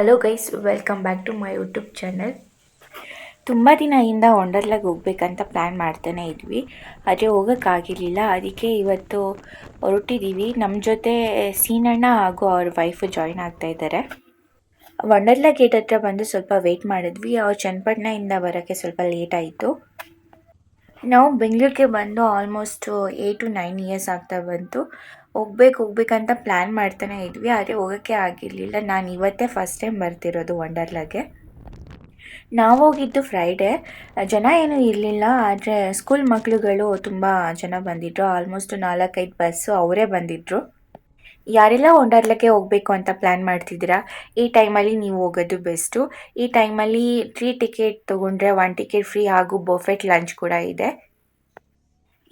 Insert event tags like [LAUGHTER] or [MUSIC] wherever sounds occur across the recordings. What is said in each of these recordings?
Hello guys welcome back to my YouTube channel ತುಂಬ ದಿನದಿಂದ ವಂಡರ್ಲಾಗೆ ಹೋಗ್ಬೇಕಂತ ಪ್ಲ್ಯಾನ್ ಮಾಡ್ತಾನೆ ಇದ್ವಿ. ಆದರೆ ಹೋಗೋಕ್ಕಾಗಿರಲಿಲ್ಲ. ಅದಕ್ಕೆ ಇವತ್ತು ಹೊರಟಿದ್ದೀವಿ ನಮ್ಮ ಜೊತೆ ಸೀನಣ್ಣ ಹಾಗೂ ಅವ್ರ ವೈಫು ಜಾಯಿನ್ ಆಗ್ತಾ ಇದ್ದಾರೆ. ವಂಡರ್ಲಾ ಗೇಟ್ ಹತ್ರ ಬಂದು ಸ್ವಲ್ಪ ವೆಯ್ಟ್ ಮಾಡಿದ್ವಿ. ಅವ್ರು ಚನ್ನಪಟ್ಟಣದಿಂದ ಬರೋಕ್ಕೆ ಸ್ವಲ್ಪ ಲೇಟ್ ಆಯಿತು. ನಾವು ಬೆಂಗಳೂರಿಗೆ ಬಂದು almost eight to nine years ಆಗ್ತಾ ಬಂತು. ಹೋಗ್ಬೇಕು, ಹೋಗ್ಬೇಕಂತ ಪ್ಲ್ಯಾನ್ ಮಾಡ್ತಾನೆ ಇದ್ವಿ. ಆದರೆ ಹೋಗೋಕ್ಕೆ ಆಗಿರಲಿಲ್ಲ. ನಾನು ಇವತ್ತೇ ಫಸ್ಟ್ ಟೈಮ್ ಬರ್ತಿರೋದು ವಂಡರ್ಲಾಗೆ ನಾವು ಹೋಗಿದ್ದು ಫ್ರೈಡೇ ಜನ ಏನೂ ಇರಲಿಲ್ಲ. ಆದರೆ ಸ್ಕೂಲ್ ಮಕ್ಕಳುಗಳು ತುಂಬ ಜನ ಬಂದಿದ್ರು. ಆಲ್ಮೋಸ್ಟ್ ನಾಲ್ಕೈದು ಬಸ್ಸು ಅವರೇ ಬಂದಿದ್ದರು ಯಾರೆಲ್ಲ ವಂಡರ್ಲಾಗೆ ಹೋಗಬೇಕು ಅಂತ ಪ್ಲ್ಯಾನ್ ಮಾಡ್ತಿದ್ದೀರಾ? ಈ ಟೈಮಲ್ಲಿ ನೀವು ಹೋಗೋದು ಬೆಸ್ಟು ಈ ಟೈಮಲ್ಲಿ ತ್ರೀ ಟಿಕೆಟ್ ತೊಗೊಂಡ್ರೆ ಒನ್ ಟಿಕೆಟ್ ಫ್ರೀ ಹಾಗೂ ಬಫೆಟ್ ಲಂಚ್ ಕೂಡ ಇದೆ.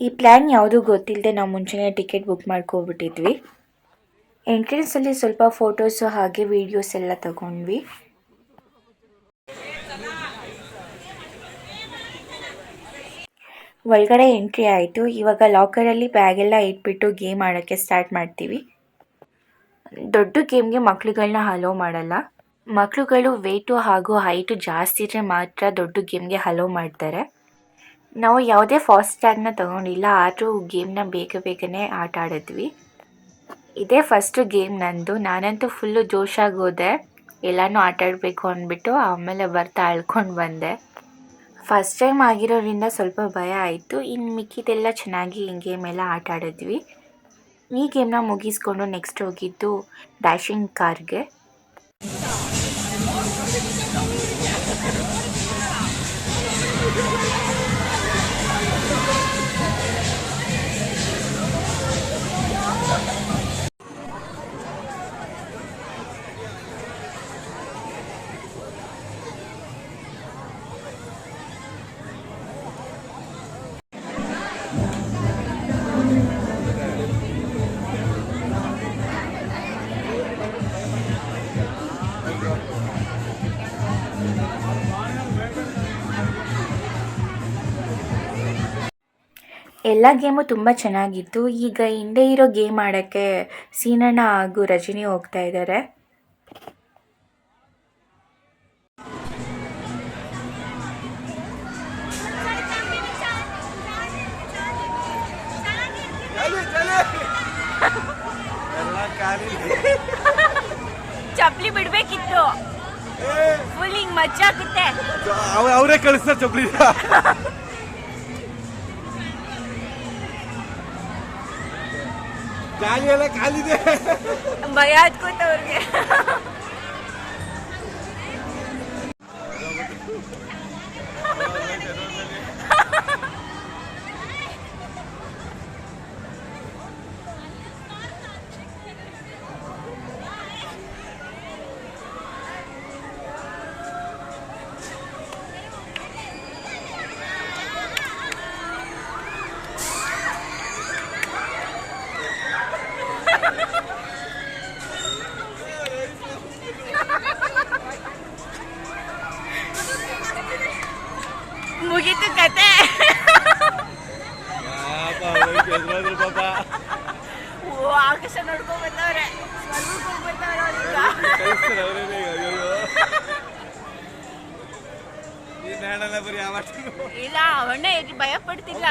ಈ ಪ್ಲ್ಯಾನ್ ಯಾವುದೂ ಗೊತ್ತಿಲ್ಲದೆ ನಾವು ಮುಂಚೆನೇ ಟಿಕೆಟ್ ಬುಕ್ ಮಾಡ್ಕೊಬಿಟ್ಟಿದ್ವಿ. ಎಂಟ್ರೆನ್ಸಲ್ಲಿ ಸ್ವಲ್ಪ ಫೋಟೋಸು ಹಾಗೆ ವೀಡಿಯೋಸ್ ಎಲ್ಲ ತಗೊಂಡ್ವಿ. ಒಳಗಡೆ ಎಂಟ್ರಿ ಆಯಿತು. ಇವಾಗ ಲಾಕರಲ್ಲಿ ಬ್ಯಾಗೆಲ್ಲ ಇಟ್ಬಿಟ್ಟು ಗೇಮ್ ಆಡೋಕ್ಕೆ ಸ್ಟಾರ್ಟ್ ಮಾಡ್ತೀವಿ. ದೊಡ್ಡ ಗೇಮ್ಗೆ ಮಕ್ಕಳುಗಳನ್ನ ಹಲೋ ಮಾಡಲ್ಲ. ಮಕ್ಕಳುಗಳು ವೆಯ್ಟು ಹಾಗೂ ಹೈಟು ಜಾಸ್ತಿ ಇದ್ದರೆ ಮಾತ್ರ ದೊಡ್ಡ ಗೇಮ್ಗೆ ಹಲೋ ಮಾಡ್ತಾರೆ. ನಾವು ಯಾವುದೇ ಫಾಸ್ಟ್ ಟ್ಯಾಗ್ನ ತಗೊಂಡಿಲ್ಲ, ಆದರೂ ಗೇಮ್ನ ಬೇಗ ಬೇಗನೆ ಆಟ ಆಡಿದ್ವಿ. ಇದೇ ಫಸ್ಟು ಗೇಮ್ ನಂದು. ನಾನಂತೂ ಫುಲ್ಲು ಜೋಶಾಗಿ ಹೋದೆ. ಎಲ್ಲನೂ ಆಟಾಡಬೇಕು ಅಂದ್ಬಿಟ್ಟು ಆಮೇಲೆ ಬರ್ತಾ ಅಳ್ಕೊಂಡು ಬಂದೆ. ಫಸ್ಟ್ ಟೈಮ್ ಆಗಿರೋದ್ರಿಂದ ಸ್ವಲ್ಪ ಭಯ ಆಯಿತು. ಇನ್ನು ಮಿಕ್ಕಿದೆಲ್ಲ ಚೆನ್ನಾಗಿ ಗೇಮ್ ಎಲ್ಲ ಆಟ ಆಡಿದ್ವಿ. ಈ ಗೇಮ್ನ ಮುಗಿಸ್ಕೊಂಡು ನೆಕ್ಸ್ಟ್ ಹೋಗಿದ್ದು ಡ್ಯಾಶಿಂಗ್ ಕಾರ್ಗೆ ಎಲ್ಲ ಗೇಮು ತುಂಬ ಚೆನ್ನಾಗಿತ್ತು. ಈಗ ಹಿಂದೆ ಇರೋ ಗೇಮ್ ಆಡೋಕ್ಕೆ ಸೀನಣ್ಣ ಹಾಗೂ ರಜನಿ ಹೋಗ್ತಾ ಇದ್ದಾರೆ ಚಪ್ಲಿ ಬಿಡ್ಬೇಕಿತ್ತು. ಫುಲ್ ಹಿಂಗ್ ಮಚ್ಚಾಗುತ್ತೆ ಅವರೇ ಕಳಿಸ್ತಾರೆ ಚಪ್ಪಲಿ ಗಾಳಿ ಎಲ್ಲ ಕಾಲಿದೆ. ಭಯ ಹತ್ಕೋತ ಅವ್ರಿಗೆ. ಮುಗೀತು ಕತೆ ಪಾಪ ಓ ಆಕಾಶ ನೋಡ್ಕೊಂಡ್ ಬಂದವ್ರೆ ಸ್ವರ್ಗಕ್ಕೆ ಹೋಗ್ ಬಂದವ್ರೆ ಅವ್ರೀಗ ಕಳಿಸ್ತಾರೆ ಅವರೇನೆ ಈಗ ಅಯ್ಯೋ ನೀನ್ ಹೇಳಲ್ಲ ಬರೀ ಯಾವತ್ತು ಇಲ್ಲ ಅವಣ್ಣ ಹೇಗೆ ಭಯ ಪಡ್ತಿಲ್ಲ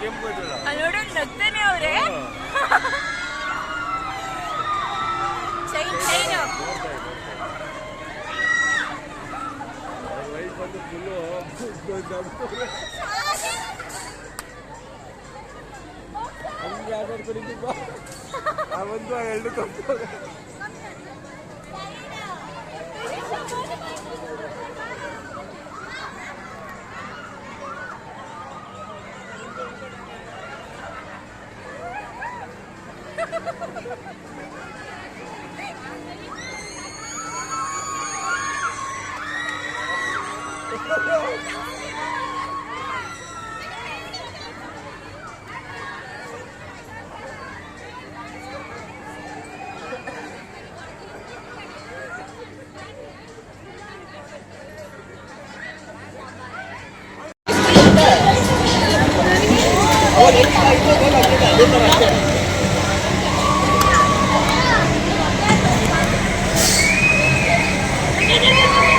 ಗೇಮ್ ಹೋಯ್ತಲ್ಲ ಅಲ್ಲಿ ನೋಡೋದು ನಗ್ತಾನೆ ಅವ್ರೆ ಚೈನ್ ಚೈನ್ ಲೈಟ್ ಬಂದು ಫುಲ್ಲು ಹಂಗೆ ಯಾವ್ದಾದ್ರು ಕಡಿಮೆ ಆ ಒಂದು ಆ ಎರಡು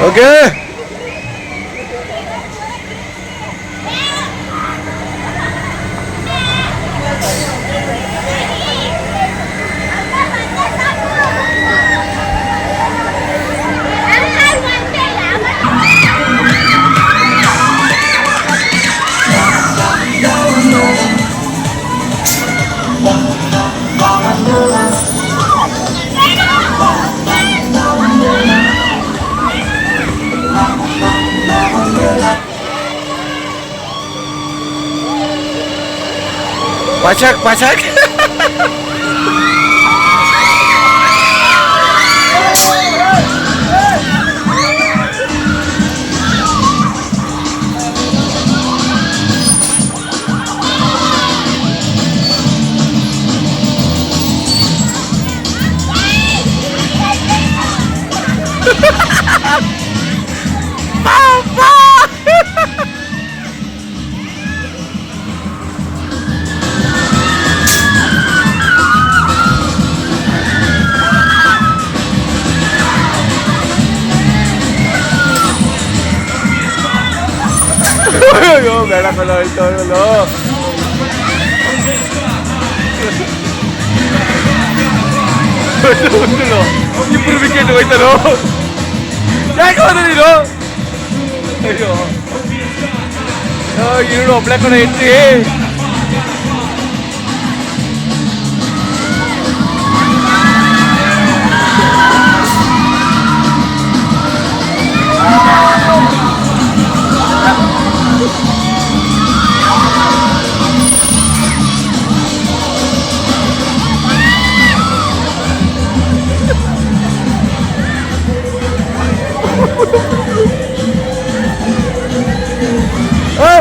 Okay. पाचक पाचक [LAUGHS] ಬೇಡ ಕಲ ಹೋಯ್ತು ಇಬ್ರು ವಿಕೆಟ್ ಹೋಯ್ತಾರೋ ಯಾಕೆ ನೀನು ಅಯ್ಯೋ ಇರುಳು ಒಬ್ಳೆ ಕಡೆ ಇಟ್ಟಿ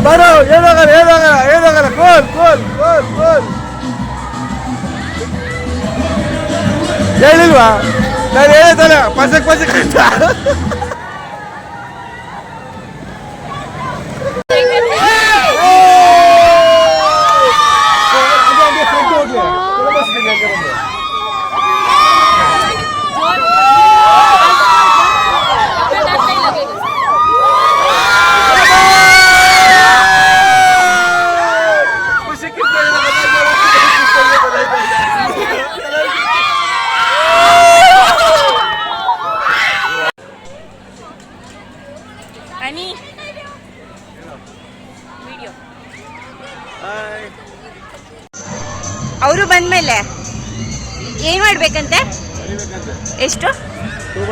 ಬರೋ ಏನಾಗಲ್ಲ ಏನಾಗಲ್ಲ ಏನಾಗಲ್ಲ ಕೋಲ್ ಕೋಲ್ ಕೋಲ್ ಕೋಲ್ ಹೇಳಿಲ್ವಾ? ನಾನು ಹೇಳಿದ್ದಲ್ಲ ಪಸಕ್ ಪಸಕ್ ಅಂತ.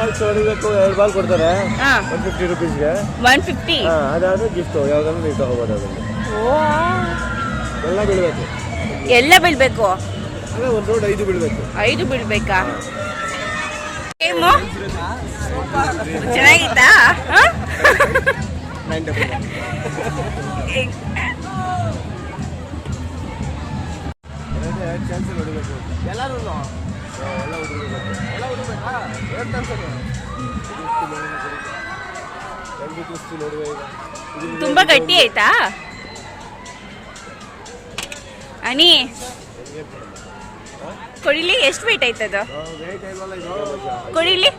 ಬಾಲ್ಸ್ ಹೊಡಿಬೇಕು ಎರಡು ಬಾಲ್ ಕೊಡ್ತಾರೆ. ಹಾ. ಒನ್ ಫಿಫ್ಟಿ ರುಪೀಸ್ಗೆ ಒನ್ ಫಿಫ್ಟಿ ಹಾಂ ಅದಾದ್ರೆ ಯಾವಾಗಲೂ ಯಾವ್ದಾದ್ರು ನೀವು ತಗೋಬೋದು ಅದನ್ನು ಎಲ್ಲ ಬೀಳ್ಬೇಕು. ಎಲ್ಲ ಬೀಳ್ಬೇಕು? ಅದೇ ಒಂದು ರೋಡ್ ಐದು ಬೀಳ್ಬೇಕು. ಐದು ಬೀಳ್ಬೇಕಾ? ಗೇಮು ಚೆನ್ನಾಗಿತ್ತಾ? ಹ? ನೈನ್ ಡಬಲ್ ಚಾನ್ಸಲ್ ಹೊಡಿಬೇಕು ಎಲ್ಲರೂ ಎಲ್ಲ ಹುಡುಗರು ತುಂಬಾ ಗಟ್ಟಿ ಆಯ್ತಾ? ಅನಿ, ಕೊಡಿಲಿ, ಎಷ್ಟು ವೇಟ್ ಆಯ್ತದ ಕೊಡಿಲಿ?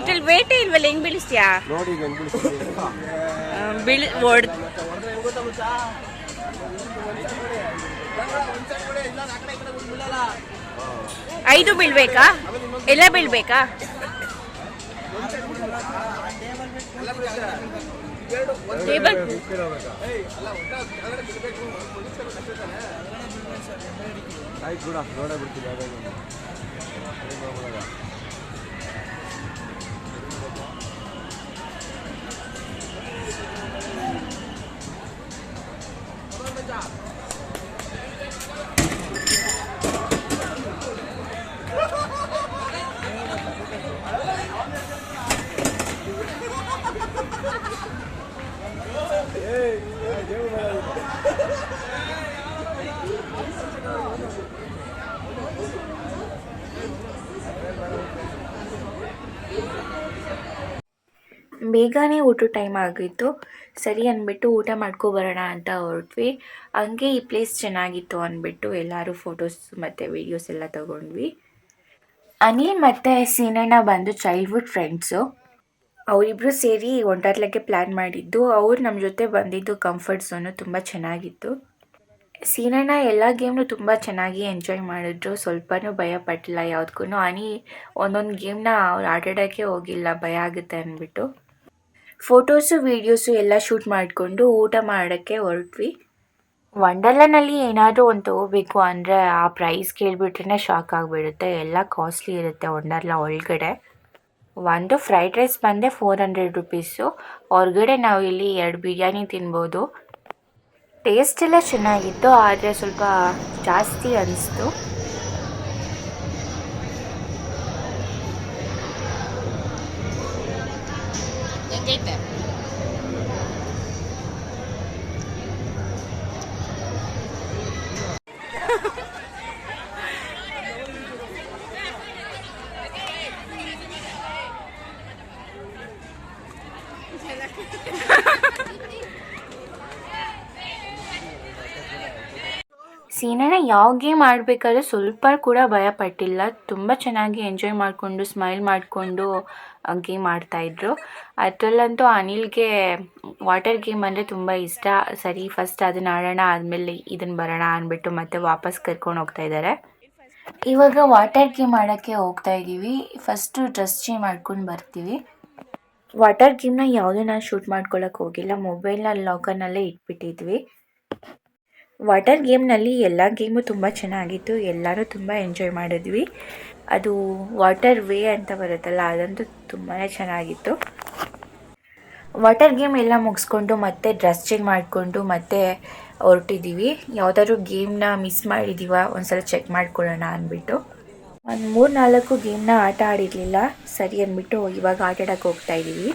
ಇದ್ರಲ್ಲಿ ವೇಟ್ ಇಲ್ವಲ್ಲ, ಹೆಂಗ್ ಬೀಳಿಸ್ತೀಯಾ? ಬೀಳ್ ಒಡ್ ಐದು ಬೀಳ್ಬೇಕಾ? ಎಲ್ಲ ಬೀಳ್ಬೇಕಾ? ಟೇಬಲ್? ಆಯ್ತು ಬಿಡ ನೋಡೇ ಬೇಗನೆ ಊಟ ಟೈಮ್ ಆಗಿತ್ತು. ಸರಿ ಅಂದ್ಬಿಟ್ಟು ಊಟ ಮಾಡ್ಕೊ ಬರೋಣ ಅಂತ ಹೊರಟ್ವಿ. ಹಂಗೆ ಈ ಪ್ಲೇಸ್ ಚೆನ್ನಾಗಿತ್ತು ಅಂದ್ಬಿಟ್ಟು ಎಲ್ಲರೂ ಫೋಟೋಸ್ ಮತ್ತು ವೀಡಿಯೋಸ್ ಎಲ್ಲ ತಗೊಂಡ್ವಿ. ಅನಿಲ್ ಮತ್ತು ಸೀನಣ್ಣ ಬಂದು ಚೈಲ್ಡ್ಹುಡ್ ಫ್ರೆಂಡ್ಸು ಅವರಿಬ್ಬರು ಸೇರಿ ಒಂಟಾರ್ಲಕ್ಕೆ ಪ್ಲ್ಯಾನ್ ಮಾಡಿದ್ದು. ಅವ್ರು ನಮ್ಮ ಜೊತೆ ಬಂದಿದ್ದು ಕಂಫರ್ಟ್ ಝೋನು ತುಂಬ ಚೆನ್ನಾಗಿತ್ತು. ಸೀನಣ್ಣ ಎಲ್ಲ ಗೇಮ್ನು ತುಂಬ ಚೆನ್ನಾಗಿ ಎಂಜಾಯ್ ಮಾಡಿದ್ರು. ಸ್ವಲ್ಪನೂ ಭಯ ಪಟ್ಟಿಲ್ಲ ಯಾವುದಕ್ಕೂ ಅನಿ ಒಂದೊಂದು ಗೇಮ್ನ ಅವ್ರು ಆಟಾಡೋಕ್ಕೆ ಹೋಗಿಲ್ಲ. ಭಯ ಆಗುತ್ತೆ ಅಂದ್ಬಿಟ್ಟು. ಫೋಟೋಸು, ವೀಡಿಯೋಸು ಎಲ್ಲ ಶೂಟ್ ಮಾಡಿಕೊಂಡು ಊಟ ಮಾಡೋಕ್ಕೆ ಹೊರಟ್ವಿ. ವಂಡರ್ಲಾನಲ್ಲಿ ಏನಾದರೂ ಒಂದು ತೊಗೋಬೇಕು ಅಂದರೆ ಆ ಪ್ರೈಸ್ ಕೇಳಿಬಿಟ್ರೆ ಶಾಕ್ ಆಗಿಬಿಡುತ್ತೆ. ಎಲ್ಲ ಕಾಸ್ಟ್ಲಿ ಇರುತ್ತೆ ವಂಡರ್ಲಾ ಒಳಗಡೆ. ಒಂದು ಫ್ರೈಡ್ ರೈಸ್ ಬಂದೆ ಫೋರ್ ಹಂಡ್ರೆಡ್ ರುಪೀಸು ಹೊರಗಡೆ ನಾವು ಇಲ್ಲಿ ಎರಡು ಬಿರಿಯಾನಿ ತಿನ್ಬೋದು. ಟೇಸ್ಟ್ ಎಲ್ಲ ಚೆನ್ನಾಗಿತ್ತು, ಆದರೆ ಸ್ವಲ್ಪ ಜಾಸ್ತಿ ಅನಿಸ್ತು. ಸೀನಣ್ಣ ಯಾವ ಗೇಮ್ ಆಡಬೇಕಾದ್ರೆ ಸ್ವಲ್ಪ ಕೂಡ ಭಯ ಪಟ್ಟಿಲ್ಲ ತುಂಬ ಚೆನ್ನಾಗಿ ಎಂಜಾಯ್ ಮಾಡಿಕೊಂಡು ಸ್ಮೈಲ್ ಮಾಡಿಕೊಂಡು ಗೇಮ್ ಆಡ್ತಾಯಿದ್ರು ಅದರಲ್ಲಂತೂ ಅನಿಲ್ಗೆ ವಾಟರ್ ಗೇಮ್ ಅಂದರೆ ತುಂಬ ಇಷ್ಟ. ಸರಿ ಫಸ್ಟ್ ಅದನ್ನ ಆಡೋಣ, ಆದಮೇಲೆ ಇದನ್ನು ಬರೋಣ ಅಂದ್ಬಿಟ್ಟು ಮತ್ತೆ ವಾಪಸ್ ಕರ್ಕೊಂಡು ಹೋಗ್ತಾ ಇದ್ದಾರೆ ಇವಾಗ ವಾಟರ್ ಗೇಮ್ ಆಡೋಕ್ಕೆ ಹೋಗ್ತಾ ಇದ್ದೀವಿ ಫಸ್ಟು ಡ್ರೆಸ್ ಚೇಂಜ್ ಮಾಡ್ಕೊಂಡು ಬರ್ತೀವಿ. ವಾಟರ್ ಗೇಮ್ನ ಯಾವುದೂ ನಾನು ಶೂಟ್ ಮಾಡ್ಕೊಳಕ್ಕೆ ಹೋಗಿಲ್ಲ. ಮೊಬೈಲ್ನ ಲಾಕರ್ನಲ್ಲೇ ಇಟ್ಬಿಟ್ಟಿದ್ವಿ. ವಾಟರ್ ಗೇಮ್ನಲ್ಲಿ ಎಲ್ಲ ಗೇಮು ತುಂಬ ಚೆನ್ನಾಗಿತ್ತು. ಎಲ್ಲರೂ ತುಂಬ ಎಂಜಾಯ್ ಮಾಡಿದ್ವಿ. ಅದು ವಾಟರ್ ವೇ ಅಂತ ಬರುತ್ತಲ್ಲ, ಅದಂತೂ ತುಂಬಾ ಚೆನ್ನಾಗಿತ್ತು. ವಾಟರ್ ಗೇಮ್ ಎಲ್ಲ ಮುಗಿಸ್ಕೊಂಡು ಮತ್ತೆ ಡ್ರೆಸ್ ಚೇಂಜ್ ಮಾಡಿಕೊಂಡು ಮತ್ತೆ ಹೊರಟಿದ್ದೀವಿ ಯಾವುದಾದ್ರು ಗೇಮ್ನ ಮಿಸ್ ಮಾಡಿದ್ದೀವ ಒಂದ್ಸಲ ಚೆಕ್ ಮಾಡ್ಕೊಳ್ಳೋಣ ಅಂದ್ಬಿಟ್ಟು. ಒಂದು ಮೂರು ನಾಲ್ಕು ಗೇಮ್ನ ಆಟ ಆಡಿರಲಿಲ್ಲ. ಸರಿ ಅಂದ್ಬಿಟ್ಟು ಇವಾಗ ಆಟ ಹೋಗ್ತಾ ಇದ್ದೀವಿ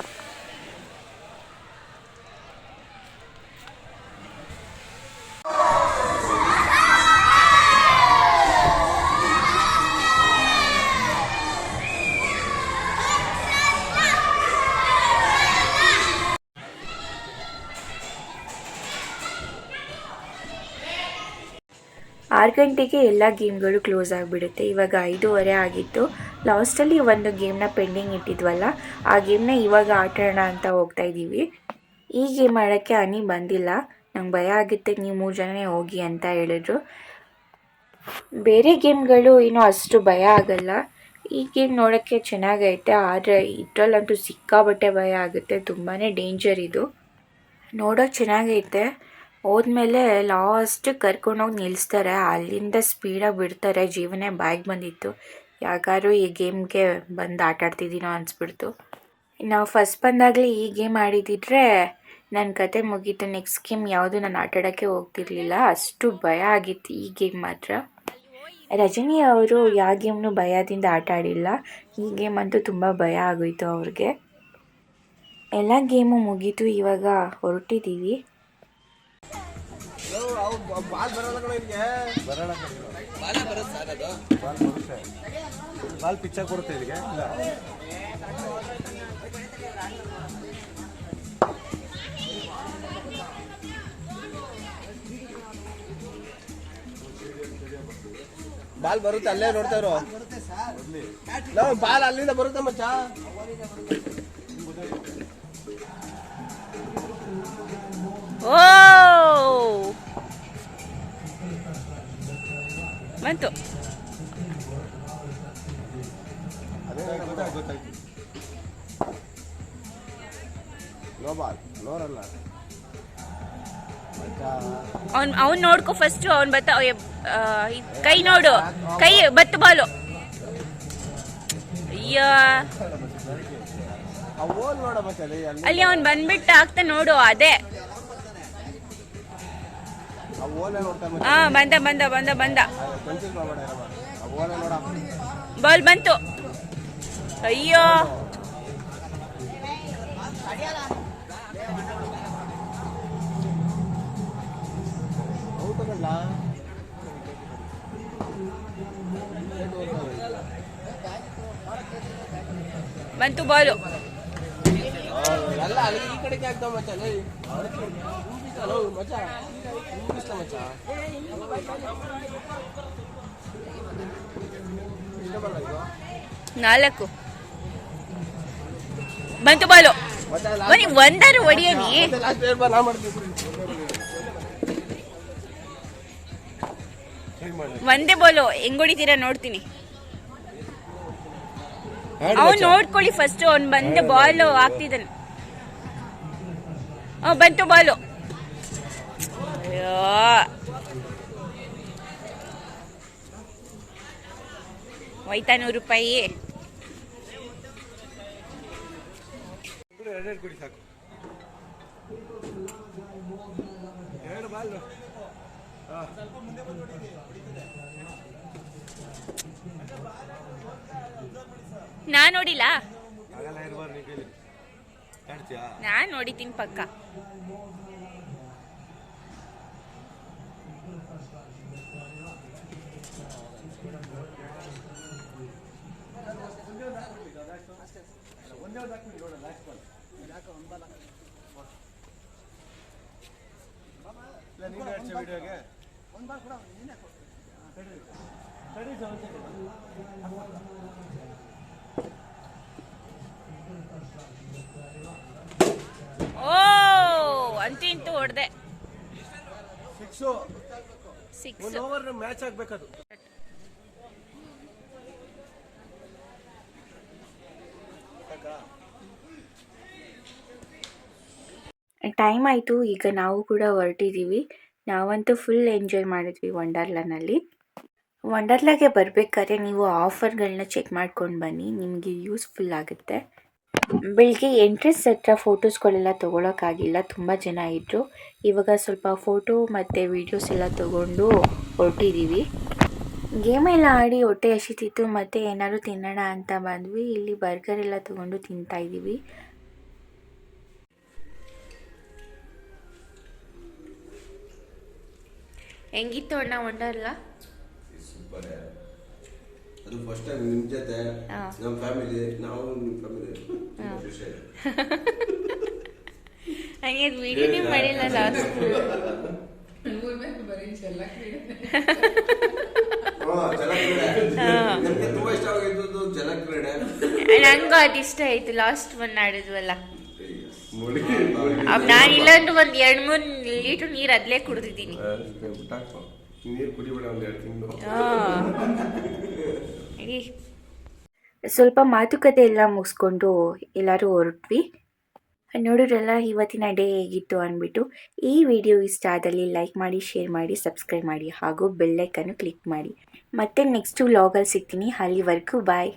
ಆರು ಗಂಟೆಗೆ ಎಲ್ಲ ಗೇಮ್ಗಳು ಕ್ಲೋಸ್ ಆಗಿಬಿಡುತ್ತೆ. ಇವಾಗ ಐದೂವರೆ ಆಗಿತ್ತು. ಲಾಸ್ಟಲ್ಲಿ ಒಂದು ಗೇಮ್ನ ಪೆಂಡಿಂಗ್ ಇಟ್ಟಿದ್ವಲ್ಲ, ಆ ಗೇಮ್ನ ಇವಾಗ ಆಟಾಡೋಣ ಅಂತ ಹೋಗ್ತಾ ಇದ್ದೀವಿ. ಈ ಗೇಮ್ ಆಡೋಕ್ಕೆ ಅನಿ ಬಂದಿಲ್ಲ. ನಂಗೆ ಭಯ ಆಗುತ್ತೆ, ನೀವು ಮೂರು ಜನನೇ ಹೋಗಿ ಅಂತ ಹೇಳಿದ್ರು. ಬೇರೆ ಗೇಮ್ಗಳು ಏನೂ ಅಷ್ಟು ಭಯ ಆಗಲ್ಲ. ಈ ಗೇಮ್ ನೋಡೋಕ್ಕೆ ಚೆನ್ನಾಗೈತೆ, ಆದರೆ ಇದರಲ್ಲಂತೂ ಸಿಕ್ಕಾಬಟ್ಟೆ ಭಯ ಆಗುತ್ತೆ. ತುಂಬಾ ಡೇಂಜರ್ ಇದು. ನೋಡೋಕೆ ಚೆನ್ನಾಗೈತೆ. ಹೋದ್ಮೇಲೆ ಲಾಸ್ಟ್ ಕರ್ಕೊಂಡೋಗಿ ನಿಲ್ಲಿಸ್ತಾರೆ. ಅಲ್ಲಿಂದ ಸ್ಪೀಡಾಗಿ ಬಿಡ್ತಾರೆ. ಜೀವನೇ ಬಾಯಿಗೆ ಬಂದಿತ್ತು. ಯಾಕಾದ್ರೂ ಈ ಗೇಮ್ಗೆ ಬಂದು ಆಟ ಆಡ್ತಿದ್ದೀನೋ ಅನಿಸ್ಬಿಡ್ತು. ನಾವು ಫಸ್ಟ್ ಬಂದಾಗಲೇ ಈ ಗೇಮ್ ಆಡಿದಿದ್ರೆ ನನ್ನ ಕತೆ ಮುಗೀತು. ನೆಕ್ಸ್ಟ್ ಗೇಮ್ ಯಾವುದು ನಾನು ಆಟಾಡೋಕ್ಕೆ ಹೋಗ್ತಿರ್ಲಿಲ್ಲ. ಅಷ್ಟು ಭಯ ಆಗಿತ್ತು ಈ ಗೇಮ್ ಮಾತ್ರ. ರಜನಿ ಅವರು ಯಾವ ಗೇಮ್ನು ಭಯದಿಂದ ಆಟ ಆಡಿಲ್ಲ. ಈ ಗೇಮ್ ಅಂತೂ ತುಂಬ ಭಯ ಆಗೋಯಿತು ಅವ್ರಿಗೆ. ಎಲ್ಲ ಗೇಮು ಮುಗೀತು. ಇವಾಗ ಹೊರಟಿದ್ದೀವಿ ಬಾಲ್ ಬರಲ್ಲ ಬರಲ್ಲ ಬಾಲ್ ಬರುತ್ತೆ. ಬಾಲ್ ಪಿಚ್ಚರ್ ಕೊಡುತ್ತೆ ಇಲ್ಲಿಗೆ ಇಲ್ಲ? ಬಾಲ್ ಬರುತ್ತೆ ಅಲ್ಲೇ ನೋಡ್ತಾ ಇರೋ. ನಾವು ಬಾಲ್ ಅಲ್ಲಿಂದ ಬರುತ್ತೆ ಮಚ್ಚ. ಓ ಬಂತು ಅವ್ನ್ ಅವ್ನ್ ನೋಡ್ಕೊ ಫಸ್ಟ್ ಅವ್ನ್ ಬತ್ತ ಕೈ ನೋಡು. ಕೈ, ಬತ್ತು ಬಾಲು. ಅಯ್ಯೋ. ಅಲ್ಲಿ ಅವ್ನ್ ಬಂದ್ಬಿಟ್ಟು ಆಗ್ತಾ ನೋಡು, ಅದೇ. ಹಾ ಬಂದ ಬಂದ ಬಂದ ಬಂದ. ಬಾಲ್ ಬಂತು. ಅಯ್ಯೋ. ಬಂತು ಬಾಲು. ಎಲ್ಲ ಈ ಕಡೆಗೆ ಆಗ್ತಾವ ಮಚ್ಚ ಮಚ್ಚ. ನಾಲ್ಕು. ಬಂತು ಬಾಲು. ಬನ್ನಿ ಒಂದಾರು ಹೊಡಿಯಲಿ. ಲಾಸ್ಟ್ ಏರ್ ಬಾ ನಾ ಮಾಡ್ತೀನಿ ಹೇಗೆ ಮಾಡಿ ಒಂದೇ ಬಾಲು. ಹೆಂಗ್ ಹೊಡಿತೀರಾ ನೋಡ್ತೀನಿ. ಅವ್ನು ನೋಡ್ಕೊಳ್ಳಿ ಫಸ್ಟ್ ಅವ್ನು ಬಂದ ಬಾಲ್ ಹಾಕ್ತಿದ್ದಾನೆ ಬಂತು ಬಾಲು. ಹೋಯ್ತಾ ನೂರು ರೂಪಾಯಿ. ನಾ ನೋಡಿಲ್ಲ. ನಾನ್ ನೋಡಿತೀನಿ ಪಕ್ಕ ಇಲ್ಲ ನೀನು ಹಚ್ಚ ವಿಡಿಯೋಗೆ ಓ ಅಂತೂ ಇಂತೂ ಹೊಡೆದೆ. ಸಿಕ್ಸ್ ಸಿಕ್ಸ್ ಒಂದು ಓವರ್ ಮ್ಯಾಚ್ ಆಗ್ಬೇಕದು. ಟೈಮ್ ಆಯಿತು, ಈಗ ನಾವು ಕೂಡ ಹೊರಟಿದ್ದೀವಿ ನಾವಂತೂ ಫುಲ್ ಎಂಜಾಯ್ ಮಾಡಿದ್ವಿ ವಂಡರ್ಲಾನಲ್ಲಿ ವಂಡರ್ಲಾಗೆ ಬರಬೇಕಾದ್ರೆ ನೀವು ಆಫರ್ಗಳನ್ನ ಚೆಕ್ ಮಾಡ್ಕೊಂಡು ಬನ್ನಿ, ನಿಮಗೆ ಯೂಸ್ಫುಲ್ ಆಗುತ್ತೆ. ಬೆಳಿಗ್ಗೆ ಎಂಟ್ರೆನ್ಸ್ ಹತ್ರ ಫೋಟೋಸ್ಗಳೆಲ್ಲ ತೊಗೊಳಕ್ಕಾಗಿಲ್ಲ, ತುಂಬ ಜನ ಇದ್ದರು ಇವಾಗ ಸ್ವಲ್ಪ ಫೋಟೋ ಮತ್ತು ವೀಡಿಯೋಸ್ ಎಲ್ಲ ತೊಗೊಂಡು ಹೊರಟಿದ್ದೀವಿ ಗೇಮೆಲ್ಲ ಆಡಿ ಹೊಟ್ಟೆ ಹಸಿತಿತ್ತು, ಮತ್ತು ಏನಾದರೂ ತಿನ್ನೋಣ ಅಂತ ಬಂದ್ವಿ. ಇಲ್ಲಿ ಬರ್ಗರ್ ಎಲ್ಲ ತೊಗೊಂಡು ತಿಂತಾ ಹೆಂಗಿತ್ತು ಅಣ್ಣ ವಂಡರ್ಲಾ ಸೂಪರ್ ಅದು ಫಸ್ಟ್ ಟೈಮ್ ನಿಮ್ಮ ಜೊತೆ ನಮ್ಮ ಫ್ಯಾಮಿಲಿ ನಾವು ನಿಮ್ಮ ಫ್ಯಾಮಿಲಿ ಖುಷಿ [LAUGHS] ಹಂಗೆ ವಿಡಿಯೋನೇ ಮಾಡಿಲ್ಲ ಲಾಸ್ಟ್ ನಂಗೂ ಅದಿಷ್ಟ ಇಷ್ಟ ಆಯ್ತು ಲಾಸ್ಟ್ ಒನ್ ಆಡಿದ್ವಲ್ಲ. ನಾನು ಇಲ್ಲಾಂದ್ರೆ ಒಂದು ಎರಡು ಮೂರು ಲೀಟರ್ ನೀರು ಅದ್ಲೇ ಕುಡಿದಿದ್ದೀನಿ. ನೀರು ಕುಡಿಬೇಡ ಒಂದು ಎರಡು ತಿಂಗಳು. ಸ್ವಲ್ಪ ಮಾತುಕತೆ ಎಲ್ಲ ಮುಗಿಸ್ಕೊಂಡು ಎಲ್ಲರೂ ಹೊರಟ್ವಿ. ನೋಡಿದ್ರೆಲ್ಲ ಇವತ್ತಿನ ಡೇ ಹೇಗಿತ್ತು ಅಂದ್ಬಿಟ್ಟು ಈ ವಿಡಿಯೋ ಇಷ್ಟ ಆದಲ್ಲಿ ಲೈಕ್ ಮಾಡಿ ಶೇರ್ ಮಾಡಿ ಸಬ್ಸ್ಕ್ರೈಬ್ ಮಾಡಿ ಹಾಗೂ ಬೆಲ್ಲೈಕನ್ನು ಕ್ಲಿಕ್ ಮಾಡಿ. ಮತ್ತೆ ನೆಕ್ಸ್ಟ್ ವ್ಲಾಗಲ್ಲಿ ಸಿಗ್ತೀನಿ. ಅಲ್ಲಿವರೆಗೂ ಬಾಯ್.